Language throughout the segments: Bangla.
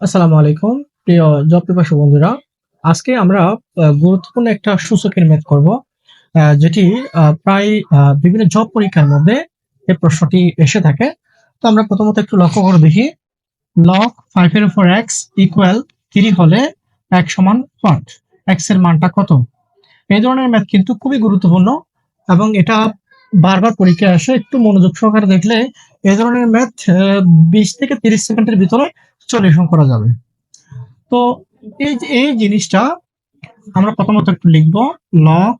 আসসালামু আলাইকুম। প্রিয় জব পিপাসু বন্ধুরা, আজকে আমরা গুরুত্বপূর্ণ একটা সূচকের ম্যাথ করব যেটি প্রায় বিভিন্ন জব পরীক্ষার মধ্যে এই প্রশ্নটি এসে থাকে। তো আমরা প্রথমত একটু লক্ষ্য করে দেখি। লক ফাইভ এর উপর এক্স ইকুয়াল থ্রি হলে এক সমান হোয়াট এক্সের মানটা কত? এই ধরনের ম্যাথ কিন্তু খুবই গুরুত্বপূর্ণ এবং এটা বারবার পরীক্ষায় আসে, একটু মনোযোগ সহকারে দেখলে এই ধরনের ম্যাথ বিশ থেকে তিরিশ সেকেন্ডের ভিতরে সলিউশন করা যাবে। তো এই এই জিনিসটা আমরা প্রথমত একটু লিখব লগ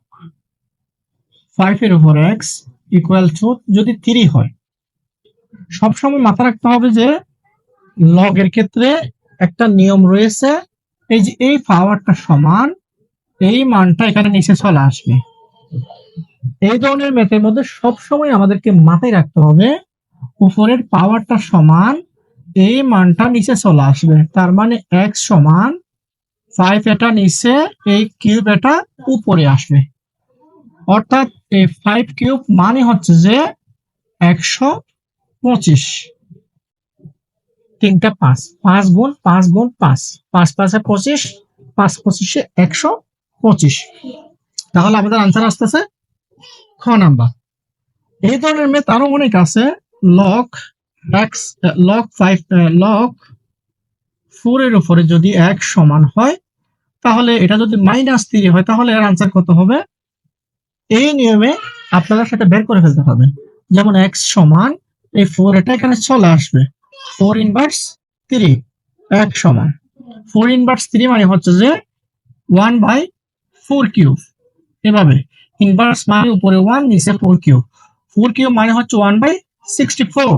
ফাইভ এর উপর এক্স ইকুয়াল টু যদি থ্রি হয়, সবসময় মাথা রাখতে হবে যে লগ এর ক্ষেত্রে একটা নিয়ম রয়েছে, এই যে এই পাওয়ারটা সমান, এই মানটা এখানে নিচে চলে আসবে। এই ধরনের ম্যাথের মধ্যে সবসময় আমাদেরকে মাথায় রাখতে হবে, উপরের পাওয়ারটা সমান এই মানটা নিচে চলে আসবে। তার মানে এক্স সমান ফাইভ এটা নিচে, এই কিউব এটা উপরে আসবে। অর্থাৎ এই ফাইভ কিউব মানে হচ্ছে যে একশো পঁচিশ। তিনটা পাঁচ পাঁচ গুণ পাঁচ গুণ পাঁচ। পাঁচ পাঁচে পঁচিশ, পাঁচ পঁচিশে একশো পঁচিশ। তাহলে আমাদের আনসার আসতেছে খ নাম্বার। এই ধরনের মেথ আরও অনেক আছে। Log x log five log four এর উপরে যদি এক সমান হয়, তাহলে এটা যদি মাইনাস থ্রি হয়, তাহলে এর আনসার কত হবে? এই নিয়মে আপনারা সেটা বের করে ফেলতে হবে। যেমন এক্স সমান, এই ফোর এটা এখানে চলে আসবে। ফোর ইনভার্স থ্রি এক সমান। ফোর ইনভার্স থ্রি মানে হচ্ছে যে ওয়ান বাই ফোর কিউব এভাবে। ইনভার্স মানে উপরে ওয়ান নিচে ফোর কিউব ফোর কিউব মানে হচ্ছে one by sixty four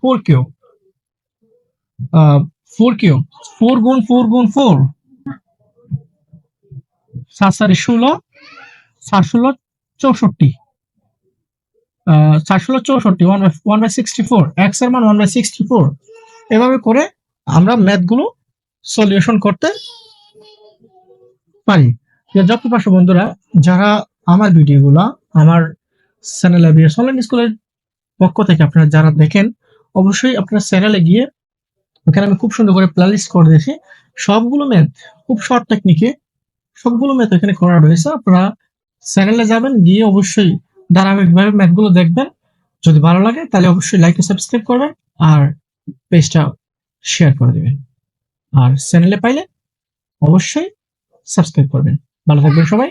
four cube four cube four গুণ ফোর গুণ ফোর সাত সারি ষোলো, সাত ষোলো চৌষট্টি। চার ষোলো চৌষট্টি one by one by sixty four এর মান ওয়ান বাই সিক্সটি ফোর এভাবে করে আমরা ম্যাথগুলো সলিউশন করতে পারি। পাশে বন্ধুরা যারা আমার ভিডিওগুলো আমার চ্যানেলে বিএস অনলাইন স্কুলের পক্ষ থেকে আপনারা যারা দেখেন, অবশ্যই আপনার চ্যানেলে গিয়ে ওখানে আমি খুব সুন্দর করে প্লেলিস্ট করে দিয়েছি। সবগুলো ম্যাথ খুব শর্ট টেকনিকে সবগুলো ম্যাথ এখানে করা রয়েছে। আপনারা চ্যানেলে যাবেন, গিয়ে অবশ্যই ধারাবাহিকভাবে ম্যাথগুলো দেখবেন। যদি ভালো লাগে, তাহলে অবশ্যই লাইক সাবস্ক্রাইব করবেন আর পেজটা শেয়ার করে দেবেন। আর চ্যানেলে পাইলে অবশ্যই সাবস্ক্রাইব করবেন। ভালো থাকবেন সবাই।